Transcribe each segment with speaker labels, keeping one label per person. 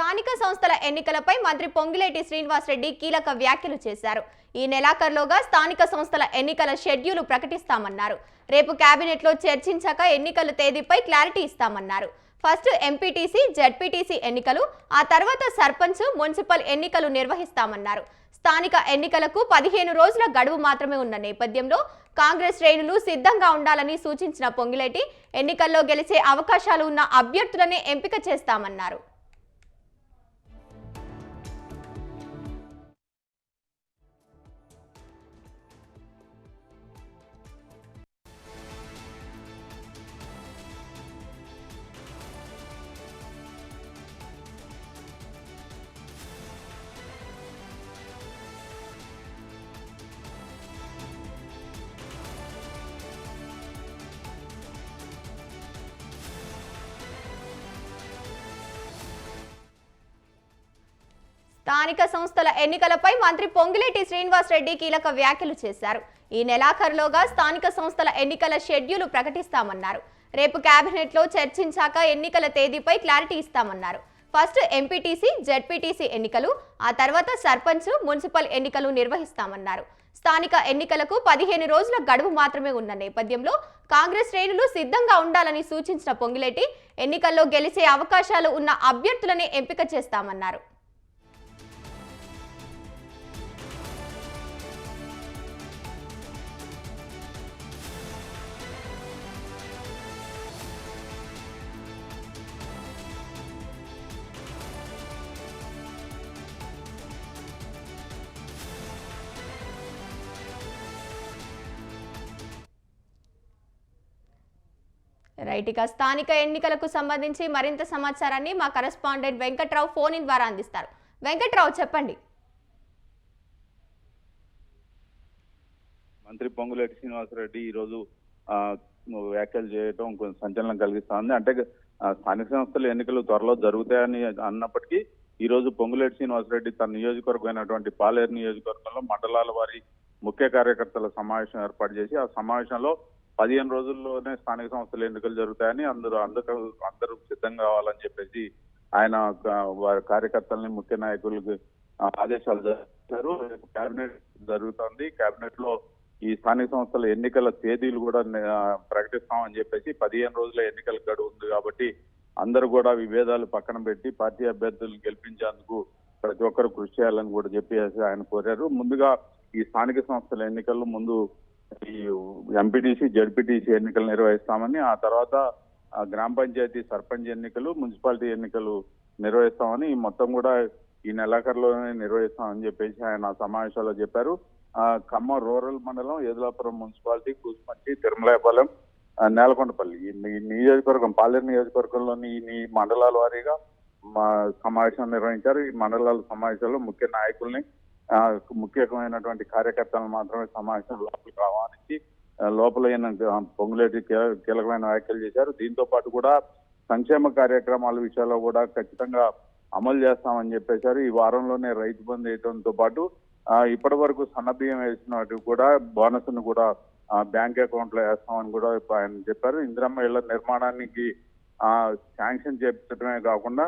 Speaker 1: స్థానిక సంస్థల ఎన్నికలపై మంత్రి పొంగిలేటి శ్రీనివాసరెడ్డి కీలక వ్యాఖ్యలు చేశారు. ఈ నెలాఖరులోగా స్థానిక సంస్థల ఎన్నికల షెడ్యూల్ ప్రకటిస్తామన్నారు. రేపు కేబినెట్లో చర్చించాక ఎన్నికల తేదీపై క్లారిటీ ఇస్తామన్నారు. ఫస్ట్ ఎంపీటీసీ జడ్పీటీసీ ఎన్నికలు ఆ తర్వాత సర్పంచ్ మున్సిపల్ ఎన్నికలు నిర్వహిస్తామన్నారు. స్థానిక ఎన్నికలకు పదిహేను రోజుల గడువు మాత్రమే ఉన్న నేపథ్యంలో కాంగ్రెస్ శ్రేణులు సిద్ధంగా ఉండాలని సూచించిన పొంగిలేటి ఎన్నికల్లో గెలిచే అవకాశాలు ఉన్న అభ్యర్థులనే ఎంపిక చేస్తామన్నారు. స్థానిక సంస్థల ఎన్నికలపై మంత్రి పొంగిలేటి శ్రీనివాస్ రెడ్డి కీలక వ్యాఖ్యలు చేశారు. ఈ నెలాఖరులోగా స్థానిక సంస్థల ఎన్నికల షెడ్యూల్ ప్రకటిస్తామన్నారు. రేపు కేబినెట్లో చర్చించాక ఎన్నికల తేదీపై క్లారిటీ ఇస్తామన్నారు. ఫస్ట్ ఎంపీటీసీ జడ్పీటీసీ ఎన్నికలు ఆ తర్వాత సర్పంచ్ మున్సిపల్ ఎన్నికలు నిర్వహిస్తామన్నారు. స్థానిక ఎన్నికలకు పదిహేను రోజుల గడువు మాత్రమే ఉన్న నేపథ్యంలో కాంగ్రెస్ శ్రేణులు సిద్ధంగా ఉండాలని సూచించిన పొంగిలేటి ఎన్నికల్లో గెలిచే అవకాశాలు ఉన్న అభ్యర్థులనే ఎంపిక చేస్తామన్నారు. రైట్ ఇక స్థానిక ఎన్నికలకు సంబంధించి మరింత సమాచారాన్ని మా కరెస్పాండెంట్ వెంకట్రావు ఫోన్ ఇన్ ద్వారా అందిస్తారు. వెంకట్రావు చెప్పండి.
Speaker 2: మంత్రి పొంగులేటి శ్రీనివాసరెడ్డి ఈరోజు వ్యాఖ్యలు చేయడం కొంచెం సంచలనం కలిగిస్తుంది. అంటే స్థానిక సంస్థల ఎన్నికలు త్వరలో జరుగుతాయని అన్నప్పటికీ ఈ రోజు పొంగులేటి శ్రీనివాసరెడ్డి తన నియోజకవర్గమైనటువంటి పాలేరు నియోజకవర్గంలో మండలాల వారి ముఖ్య కార్యకర్తల సమావేశం ఏర్పాటు చేసి ఆ సమావేశంలో పదిహేను రోజుల్లోనే స్థానిక సంస్థల ఎన్నికలు జరుగుతాయని అందరూ అందరూ అందరూ సిద్ధం కావాలని చెప్పేసి ఆయన వారి కార్యకర్తల్ని ముఖ్య నాయకులకు ఆదేశాలు చేశారు కేబినెట్ జరుగుతుంది. కేబినెట్లో ఈ స్థానిక సంస్థల ఎన్నికల తేదీలు కూడా ప్రకటిస్తామని చెప్పేసి పదిహేను రోజుల ఎన్నికల గడువు ఉంది కాబట్టి అందరూ కూడా విభేదాలు పక్కన పెట్టి పార్టీ అభ్యర్థులను గెలిపించేందుకు ప్రతి ఒక్కరు కృషి చేయాలని కూడా చెప్పేసి ఆయన కోరారు. ముందుగా ఈ స్థానిక సంస్థల ఎన్నికల్లో ముందు ఈ ఎంపీటీసీ జడ్పీటీసీ ఎన్నికలు నిర్వహిస్తామని ఆ తర్వాత గ్రామ పంచాయతీ సర్పంచ్ ఎన్నికలు మున్సిపాలిటీ ఎన్నికలు నిర్వహిస్తామని ఈ మొత్తం కూడా ఈ నెలాఖరులోనే నిర్వహిస్తామని చెప్పేసి ఆయన సమావేశంలో చెప్పారు. ఖమ్మం రూరల్ మండలం ఏదులాపురం మున్సిపాలిటీ కూసుమంచి తిరుమలాయపాలెం నేలకొండపల్లి. ఈ నియోజకవర్గం పాలేరు నియోజకవర్గంలోని ఈ మండలాల వారీగా మా సమావేశం నిర్వహించారు. ఈ మండలాల సమావేశంలో ముఖ్య నాయకుల్ని ముఖ్యమైనటువంటి కార్యకర్తలను మాత్రమే సమావేశం లోపలికి ఆహ్వానించి లోపల పొంగులేటి కీలకమైన వ్యాఖ్యలు చేశారు. దీంతో పాటు కూడా సంక్షేమ కార్యక్రమాల విషయాల్లో కూడా ఖచ్చితంగా అమలు చేస్తామని చెప్పేశారు. ఈ వారంలోనే రైతు బంద్ వేయడంతో పాటు ఇప్పటి వరకు సన్నబియ్యం వేసినట్టు కూడా బోనస్ను కూడా బ్యాంక్ అకౌంట్లో వేస్తామని కూడా ఆయన చెప్పారు. ఇందిరమ్మ ఇళ్ళ నిర్మాణానికి శాంక్షన్ చేపించడమే కాకుండా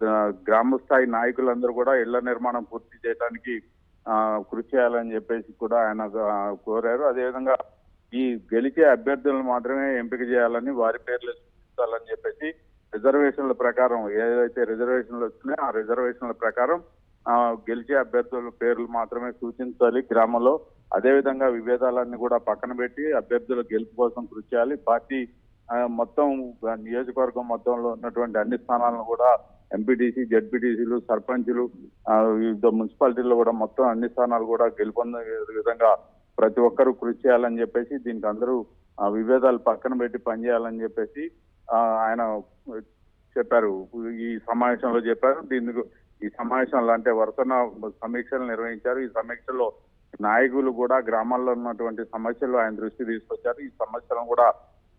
Speaker 2: గ్రామస్థాయి గ్రామ స్థాయి నాయకులందరూ కూడా ఇళ్ళ నిర్మాణం పూర్తి చేయడానికి కృషి చేయాలని చెప్పేసి కూడా ఆయన కోరారు. అదేవిధంగా ఈ గెలిచే అభ్యర్థులను మాత్రమే ఎంపిక చేయాలని వారి పేర్లు సూచించాలని చెప్పేసి రిజర్వేషన్ల ప్రకారం ఏదైతే రిజర్వేషన్లు వస్తున్నాయో ఆ రిజర్వేషన్ల ప్రకారం గెలిచే అభ్యర్థుల పేర్లు మాత్రమే సూచించాలి గ్రామంలో. అదేవిధంగా విభేదాలన్నీ కూడా పక్కన పెట్టి అభ్యర్థుల గెలుపు కోసం కృషి చేయాలి. పార్టీ మొత్తం నియోజకవర్గం మొత్తంలో ఉన్నటువంటి అన్ని స్థానాలను కూడా ఎంపీటీసీ జడ్పీటీసీలు సర్పంచులు వివిధ మున్సిపాలిటీల్లో కూడా మొత్తం అన్ని స్థానాలు కూడా గెలుపొందే విధంగా ప్రతి ఒక్కరూ కృషి చేయాలని చెప్పేసి దీనికి అందరూ ఆ, విభేదాలు పక్కన పెట్టి పనిచేయాలని చెప్పేసి ఆయన చెప్పారు. ఈ సమావేశంలో చెప్పారు. దీనికి ఈ సమావేశంలో అంటే వరుసన సమీక్షలు నిర్వహించారు. ఈ సమీక్షలో నాయకులు కూడా గ్రామాల్లో ఉన్నటువంటి సమస్యలు ఆయన దృష్టి తీసుకొచ్చారు. ఈ సమస్యలను కూడా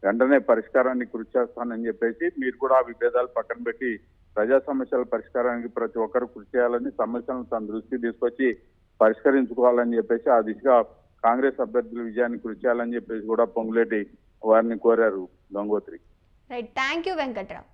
Speaker 2: వెంటనే పరిష్కారాన్ని కృషి చేస్తానని చెప్పేసి మీరు కూడా ఆ విభేదాలు పక్కన పెట్టి ప్రజా సమస్యల పరిష్కారానికి ప్రతి ఒక్కరు కృషి చేయాలని సమస్యలను తన దృష్టికి తీసుకొచ్చి పరిష్కరించుకోవాలని చెప్పేసి ఆ దిశగా కాంగ్రెస్ అభ్యర్థుల విజయాన్ని కృషి చేయాలని చెప్పేసి కూడా పొంగులేటి వారిని కోరారు Gangotri.
Speaker 1: Right thank you Venkatrao